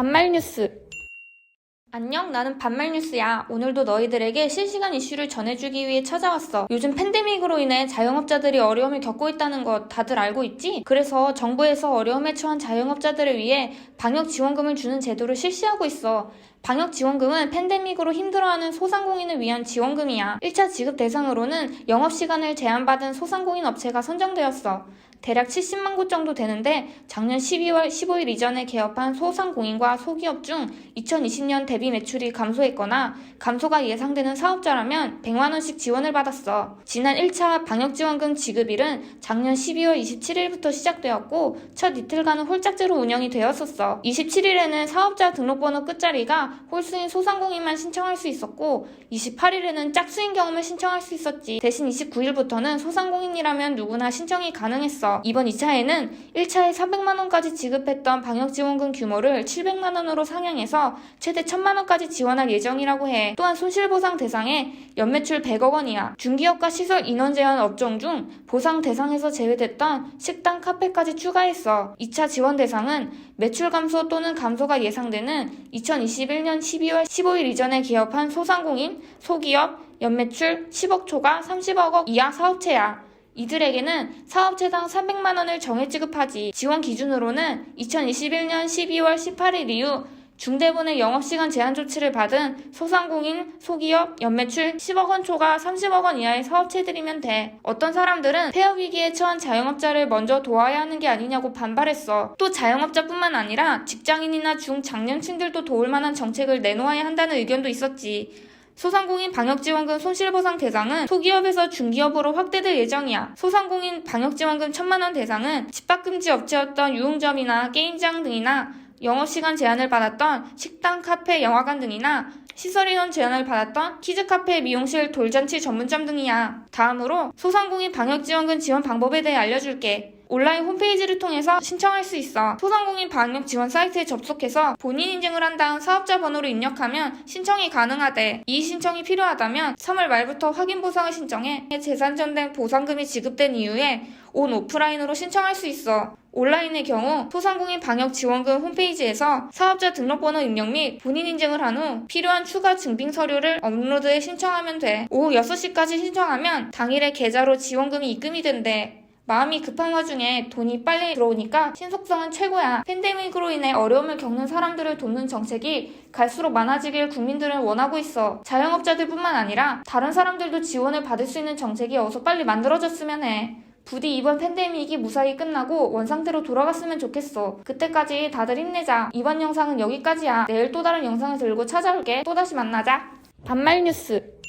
반말 뉴스. 안녕, 나는 반말 뉴스야. 오늘도 너희들에게 실시간 이슈를 전해주기 위해 찾아왔어. 요즘 팬데믹으로 인해 자영업자들이 어려움을 겪고 있다는 것 다들 알고 있지? 그래서 정부에서 어려움에 처한 자영업자들을 위해 방역 지원금을 주는 제도를 실시하고 있어. 방역 지원금은 팬데믹으로 힘들어하는 소상공인을 위한 지원금이야. 1차 지급 대상으로는 영업시간을 제한받은 소상공인 업체가 선정되었어. 대략 70만 곳 정도 되는데 작년 12월 15일 이전에 개업한 소상공인과 소기업 중 2020년 대비 매출이 감소했거나 감소가 예상되는 사업자라면 100만 원씩 지원을 받았어. 지난 1차 방역지원금 지급일은 작년 12월 27일부터 시작되었고 첫 이틀간은 홀짝제로 운영이 되었었어. 27일에는 사업자 등록번호 끝자리가 홀수인 소상공인만 신청할 수 있었고 28일에는 짝수인 경우만 신청할 수 있었지. 대신 29일부터는 소상공인이라면 누구나 신청이 가능했어. 이번 2차에는 1차에 300만원까지 지급했던 방역지원금 규모를 700만원으로 상향해서 최대 1000만원까지 지원할 예정이라고 해. 또한 손실보상 대상에 연매출 100억 원이야. 중기업과 시설 인원 제한 업종 중 보상 대상에서 제외됐던 식당, 카페까지 추가했어. 2차 지원 대상은 매출 감소 또는 감소가 예상되는 2021년 12월 15일 이전에 개업한 소상공인, 소기업, 연매출 10억 초과 30억 원 이하 사업체야. 이들에게는 사업체당 300만 원을 정해 지급하지. 지원 기준으로는 2021년 12월 18일 이후 중대본의 영업시간 제한 조치를 받은 소상공인, 소기업, 연매출 10억 원 초과 30억 원 이하의 사업체들이면 돼. 어떤 사람들은 폐업 위기에 처한 자영업자를 먼저 도와야 하는 게 아니냐고 반발했어. 또 자영업자뿐만 아니라 직장인이나 중장년층들도 도울 만한 정책을 내놓아야 한다는 의견도 있었지. 소상공인 방역지원금 손실보상 대상은 소기업에서 중기업으로 확대될 예정이야. 소상공인 방역지원금 천만원 대상은 집합금지 업체였던 유흥점이나 게임장 등이나 영업시간 제한을 받았던 식당, 카페, 영화관 등이나 시설인원 제한을 받았던 키즈카페, 미용실, 돌잔치 전문점 등이야. 다음으로 소상공인 방역지원금 지원 방법에 대해 알려줄게. 온라인 홈페이지를 통해서 신청할 수 있어. 소상공인 방역 지원 사이트에 접속해서 본인 인증을 한 다음 사업자 번호를 입력하면 신청이 가능하대. 이 신청이 필요하다면 3월 말부터 확인 보상을 신청해 재산 전된 보상금이 지급된 이후에 온 오프라인으로 신청할 수 있어. 온라인의 경우 소상공인 방역 지원금 홈페이지에서 사업자 등록번호 입력 및 본인 인증을 한 후 필요한 추가 증빙 서류를 업로드해 신청하면 돼. 오후 6시까지 신청하면 당일에 계좌로 지원금이 입금이 된대. 마음이 급한 와중에 돈이 빨리 들어오니까 신속성은 최고야. 팬데믹으로 인해 어려움을 겪는 사람들을 돕는 정책이 갈수록 많아지길 국민들은 원하고 있어. 자영업자들뿐만 아니라 다른 사람들도 지원을 받을 수 있는 정책이 어서 빨리 만들어졌으면 해. 부디 이번 팬데믹이 무사히 끝나고 원상태로 돌아갔으면 좋겠어. 그때까지 다들 힘내자. 이번 영상은 여기까지야. 내일 또 다른 영상을 들고 찾아올게. 또다시 만나자. 반말 뉴스.